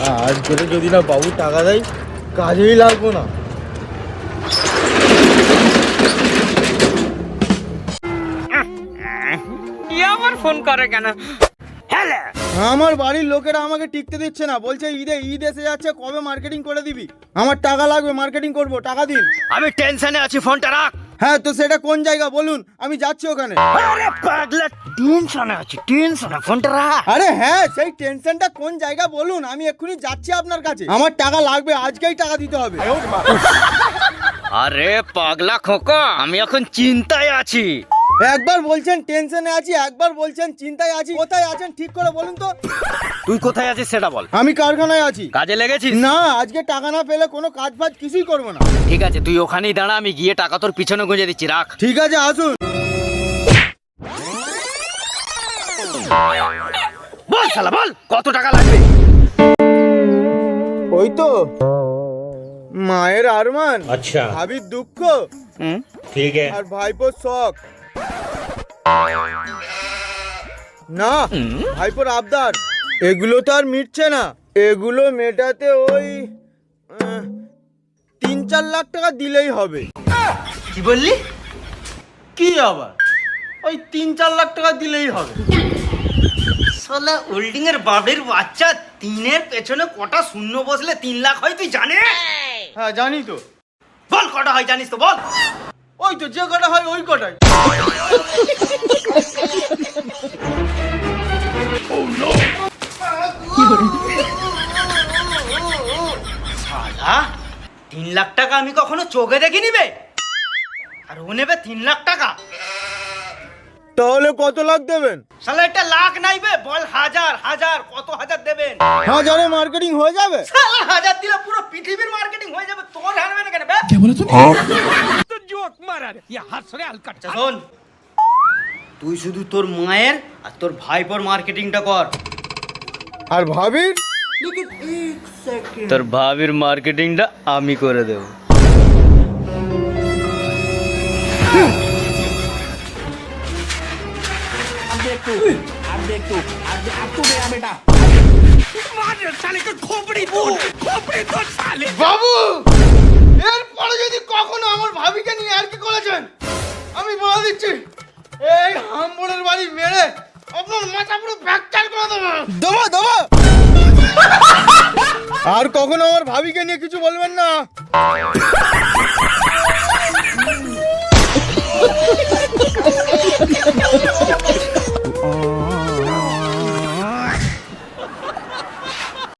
না আজ করে যদি না বাবু টাকা দেয় কাজেই লাগবো না। আবার ফোন করে কেন? হ্যালো। আমার বাড়ির লোকেরা আমাকে টিকতে দিচ্ছে না। বলছে ঈদে ঈদ এসে যাচ্ছে কবে মার্কেটিং করে দিবি? আমার টাকা লাগবে মার্কেটিং করব টাকা দিন। আমি টেনশনে আছি ফোনটা রাখ। হ্যাঁ তো সেটা কোন জায়গা? বলুন আমি যাচ্ছি ওখানে। আরে পাগলা টেনশনে আছি টেনশনে ফোনটা রাখ। আরে হ্যাঁ সেই টেনশনটা কোন জায়গা? বলুন আমি এক্ষুনি যাচ্ছি আপনার কাছে। আমার টাকা লাগবে আজকেই টাকা দিতে হবে। আরে পাগলা খোকা আমি এখন চিন্তায় আছি। একবার বলছেন টেনশনে আছি একবার বলছেন চিন্তায় আছি কোথায় আছেন ঠিক করে বলুন তো। তুই কোথায় আছিস সেটা বল। আমি কারখানায় আছি। কাজে লেগেছিস? না আজকে টাকা না পেলে কোনো কাজ ফাজ কিছুই করব না। ঠিক আছে তুই ওখানেই দাঁড়া আমি গিয়ে টাকা তোর পিছনে গুঁজে দিচ্ছি রাখ। ঠিক আছে আসুন। বল শালা বল কত টাকা লাগবে? ওই তো মায়ের আরমান আচ্ছা। ভাবির দুঃখ ঠিক আছে। আর ভাইপোর শখ। না ভাইপোর আবদার। এগুলো তো আর মিটছে না। এগুলো মেটাতে ওই তিন চার লাখ টাকা দিলেই হবে। কি বললি? কি আবার? ওই তিন চার লাখ টাকা দিলেই হবে। শালা হোল্ডিং এর বাবের বাচ্চা তিনের পেছনে কটা শূন্য বসলে তিন লাখ হয় তুই জানিস? হ্যাঁ জানি তো। বল কটা হয় জানিস তো বল। ওই তো যে কটা হয় ওই কটাই। শালা তিন লাখ টাকা আমি কখনো চোখে দেখি নিবে আর ও নেবে তিন লাখ টাকা। তাহলে কত লাখ দেবেন? শালা এটা লাখ নাইবে বল হাজার হাজার কত হাজার দেবেন? হাজারে মার্কেটিং হয়ে যাবে? শালা হাজার দিলে পুরো পৃথিবীর মার্কেটিং হয়ে যাবে তোর হারবে না কেন বে? আচ্ছা, শোন। তুই শুধু তোর মায়ের আর তোর ভাইপোর মার্কেটিংটা কর। আর ভাবির? তোর ভাবির মার্কেটিংটা আমি করে দেব। বাবু আমি বলে দিচ্ছি, এই হাম্বরের বাড়ি মেরে আপনার মাথা পুরো ফ্র্যাকচার করে দেবো। দেবো দেবো। আর কখনো আমার ভাবিকে নিয়ে কিছু বলবেন না।